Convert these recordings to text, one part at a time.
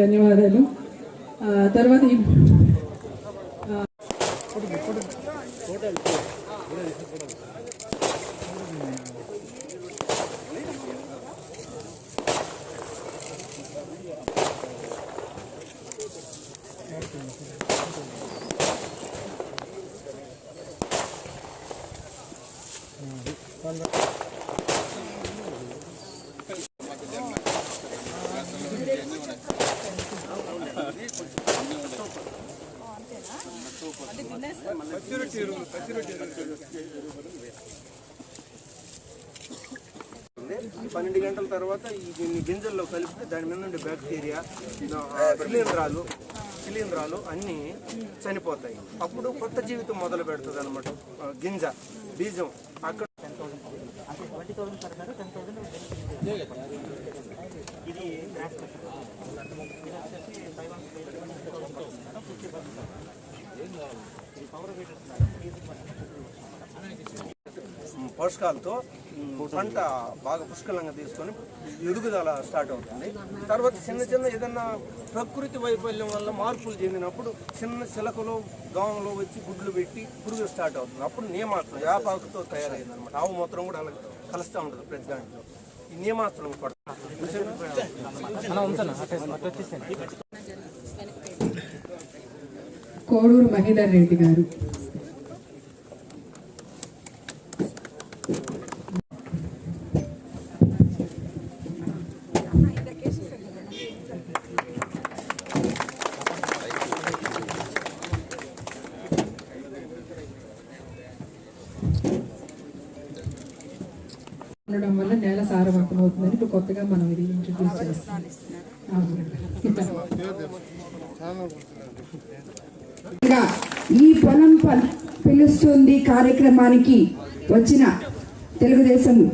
ధన్యవాదాలు తర్వాత Thank you. పన్నెండు గంటల తర్వాత ఈ దీన్ని గింజల్లో కలిపితే దాని మీద ఉండే బ్యాక్టీరియా శిలీంధ్రాలు శిలీంధ్రాలు అన్నీ చనిపోతాయి. అప్పుడు కొత్త జీవితం మొదలు పెడుతుంది అనమాట గింజ బీజం అక్కడ ఇది పోషకాలతో పంట బాగా పుష్కలంగా తీసుకొని ఎదుగుదల స్టార్ట్ అవుతుంది. తర్వాత చిన్న చిన్న ఏదన్నా ప్రకృతి వైఫల్యం వల్ల మార్పులు చెందినప్పుడు చిన్న చిలకలు దోమలు వచ్చి గుడ్లు పెట్టి పురుగు స్టార్ట్ అవుతుంది. అప్పుడు నియమాస్త్రం యాపాకుతో తయారైంది అనమాట ఆవు మూత్రం కూడా అలా కలుస్తూ ఉంటుంది ప్రతి దాంట్లో. ఈ నియమాస్త్రం కూడా. కోడూరు మహేందర్ రెడ్డి గారు. ఉండడం వల్ల నేల సారవంతం అవుతుందని ఇప్పుడు కొత్తగా మనం ఇది ఇంట్రడ్యూస్ చేస్తాం ఈ పొలం ప- పిలుస్తుంది కార్యక్రమానికి వచ్చిన తెలుగుదేశం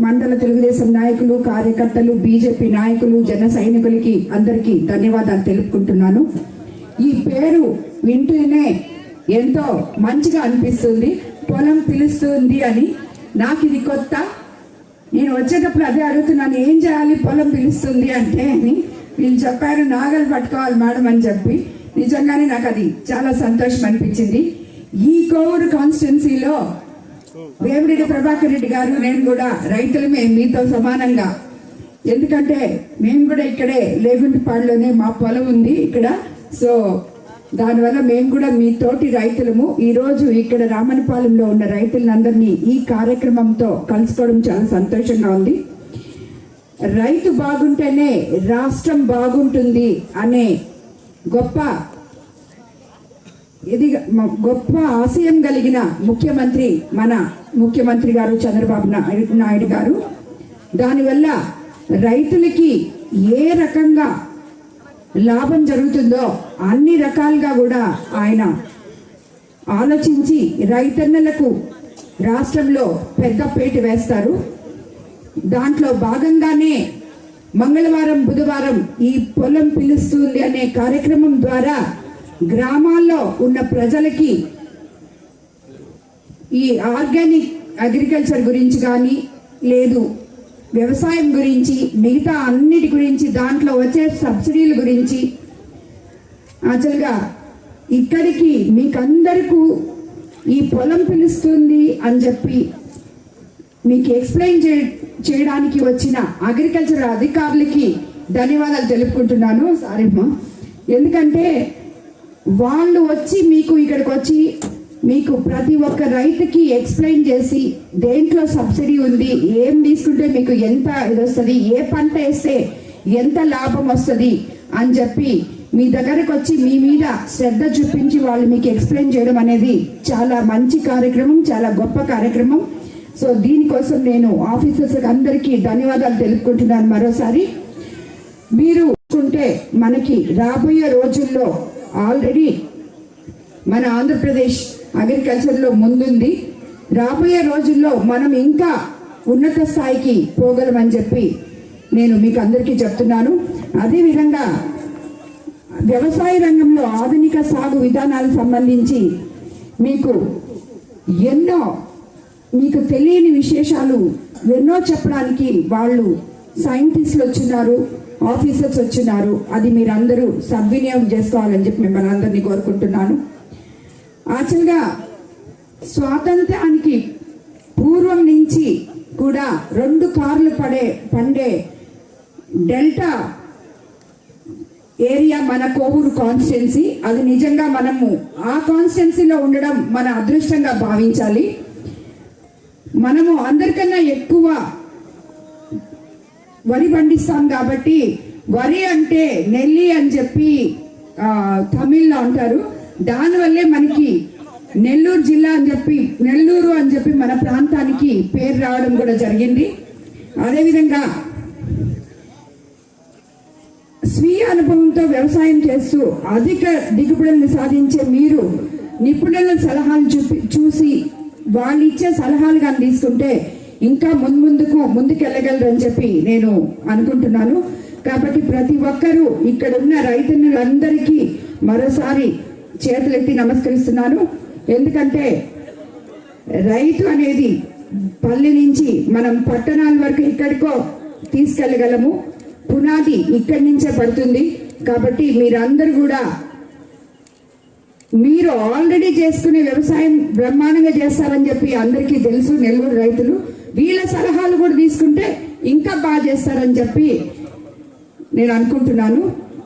మండల తెలుగుదేశం నాయకులు కార్యకర్తలు బీజేపీ నాయకులు జన సైనికులకి అందరికీ ధన్యవాదాలు తెలుపుకుంటున్నాను. ఈ పేరు వింటూనే ఎంతో మంచిగా అనిపిస్తుంది. పొలం పిలుస్తుంది అని. నాకు ఇది కొత్త. నేను వచ్చేటప్పుడు అదే అడుగుతున్నాను ఏం చేయాలి? పొలం పిలుస్తుంది అంటే అని. వీళ్ళు చెప్పారు నాగలు పట్టుకోవాలి మేడం అని చెప్పి. నిజంగానే నాకు అది చాలా సంతోషం అనిపించింది. ఈ కోవూరు కాన్స్టిట్యున్సీలో వేమిరెడ్డి ప్రభాకర్ రెడ్డి గారు నేను కూడా రైతులమే మీతో సమానంగా. ఎందుకంటే మేము కూడా ఇక్కడే లేగుంటిపాడులోనే మా పొలం ఉంది ఇక్కడ. సో దానివల్ల మేము కూడా మీ తోటి రైతులము. ఈరోజు ఇక్కడ రామనపాలెంలో ఉన్న రైతులందరినీ ఈ కార్యక్రమంతో కలుసుకోవడం చాలా సంతోషంగా ఉంది. రైతు బాగుంటేనే రాష్ట్రం బాగుంటుంది అనే గొప్ప ఇది మ- గొప్ప ఆశయం కలిగిన ముఖ్యమంత్రి మన ముఖ్యమంత్రి గారు చంద్రబాబు నాయుడు నాయుడు గారు. దానివల్ల రైతులకి ఏ రకంగా లాభం జరుగుతుందో అన్ని రకాలుగా కూడా ఆయన ఆలోచించి రైతన్నలకు రాష్ట్రంలో పెద్ద పేటు వేస్తారు. దాంట్లో భాగంగానే మంగళవారం బుధవారం ఈ పొలం పిలుస్తుంది అనే కార్యక్రమం ద్వారా గ్రామాల్లో ఉన్న ప్రజలకి ఈ ఆర్గానిక్ అగ్రికల్చర్ గురించి కానీ లేదు వ్యవసాయం గురించి మిగతా అన్నిటి గురించి దాంట్లో వచ్చే సబ్సిడీల గురించి యాక్చువల్గా ఇక్కడికి మీకందరికీ ఈ పొలం పిలుస్తుంది అని చెప్పి మీకు ఎక్స్ప్లెయిన్ చే చేయడానికి వచ్చిన అగ్రికల్చర్ అధికారులకి ధన్యవాదాలు తెలుపుకుంటున్నాను సారీ ఎందుకంటే వాళ్ళు వచ్చి మీకు ఇక్కడికి వచ్చి మీకు ప్రతి ఒక్క రైతుకి ఎక్స్ప్లెయిన్ చేసి దేంట్లో సబ్సిడీ ఉంది ఏం తీసుకుంటే మీకు ఎంత ఇది వస్తుంది ఏ పంట వేస్తే ఎంత లాభం వస్తుంది అని చెప్పి మీ దగ్గరకు వచ్చి మీ మీద శ్రద్ధ చూపించి వాళ్ళు మీకు ఎక్స్ప్లెయిన్ చేయడం అనేది చాలా మంచి కార్యక్రమం చాలా గొప్ప కార్యక్రమం. సో దీనికోసం నేను ఆఫీసర్స్ అందరికీ ధన్యవాదాలు తెలుపుకుంటున్నాను మరోసారి. మీరు చూసుకుంటే మనకి రాబోయే రోజుల్లో ఆల్రెడీ మన ఆంధ్రప్రదేశ్ అగ్రికల్చర్లో ముందుంది. రాబోయే రోజుల్లో మనం ఇంకా ఉన్నత స్థాయికి పోగలమని చెప్పి నేను మీకు అందరికీ చెప్తున్నాను. అదేవిధంగా వ్యవసాయ రంగంలో ఆధునిక సాగు విధానాలకు సంబంధించి మీకు ఎన్నో మీకు తెలియని విశేషాలు ఎన్నో చెప్పడానికి వాళ్ళు సైంటిస్టులు వచ్చినారు ఆఫీసర్స్ వచ్చినారు. అది మీరందరూ సద్వినియోగం చేసుకోవాలని చెప్పి మిమ్మల్ని అందరినీ కోరుకుంటున్నాను. యాక్చువల్గా స్వాతంత్రానికి పూర్వం నుంచి కూడా రెండు కార్లు పడే పండే డెల్టా ఏరియా మన కోవూరు కాన్స్టిట్యున్సీ. అది నిజంగా మనము ఆ కాన్స్టిట్యున్సీలో ఉండడం మన అదృష్టంగా భావించాలి. మనము అందరికన్నా ఎక్కువ వరి పండిస్తాం కాబట్టి వరి అంటే నెల్లి అని చెప్పి తమిళ్ళో అంటారు. దానివల్లే మనకి నెల్లూరు జిల్లా అని చెప్పి నెల్లూరు అని చెప్పి మన ప్రాంతానికి పేరు రావడం కూడా జరిగింది. అదేవిధంగా స్వీయ అనుభవంతో వ్యవసాయం చేస్తూ అధిక దిగుబడులను సాధించే మీరు నిపుణుల సలహాలు చూపి చూసి వాళ్ళు ఇచ్చే సలహాలు కానీ తీసుకుంటే ఇంకా ముందు ముందుకు ముందుకెళ్ళగలరని చెప్పి నేను అనుకుంటున్నాను. కాబట్టి ప్రతి ఒక్కరూ ఇక్కడ ఉన్న రైతన్నులందరికీ మరోసారి చేతులెత్తి నమస్కరిస్తున్నాను. ఎందుకంటే రైతు అనేది పల్లె నుంచి మనం పట్టణాల వరకు ఎక్కడికో తీసుకెళ్ళగలము. పునాది ఇక్కడి నుంచే పడుతుంది. కాబట్టి మీరందరూ కూడా మీరు ఆల్రెడీ చేసుకునే వ్యవసాయం బ్రహ్మాండంగా చేస్తారని చెప్పి అందరికీ తెలుసు నెల్లూరు రైతులు. వీళ్ళ సలహాలు కూడా తీసుకుంటే ఇంకా బాగా చేస్తారని చెప్పి నేను అనుకుంటున్నాను.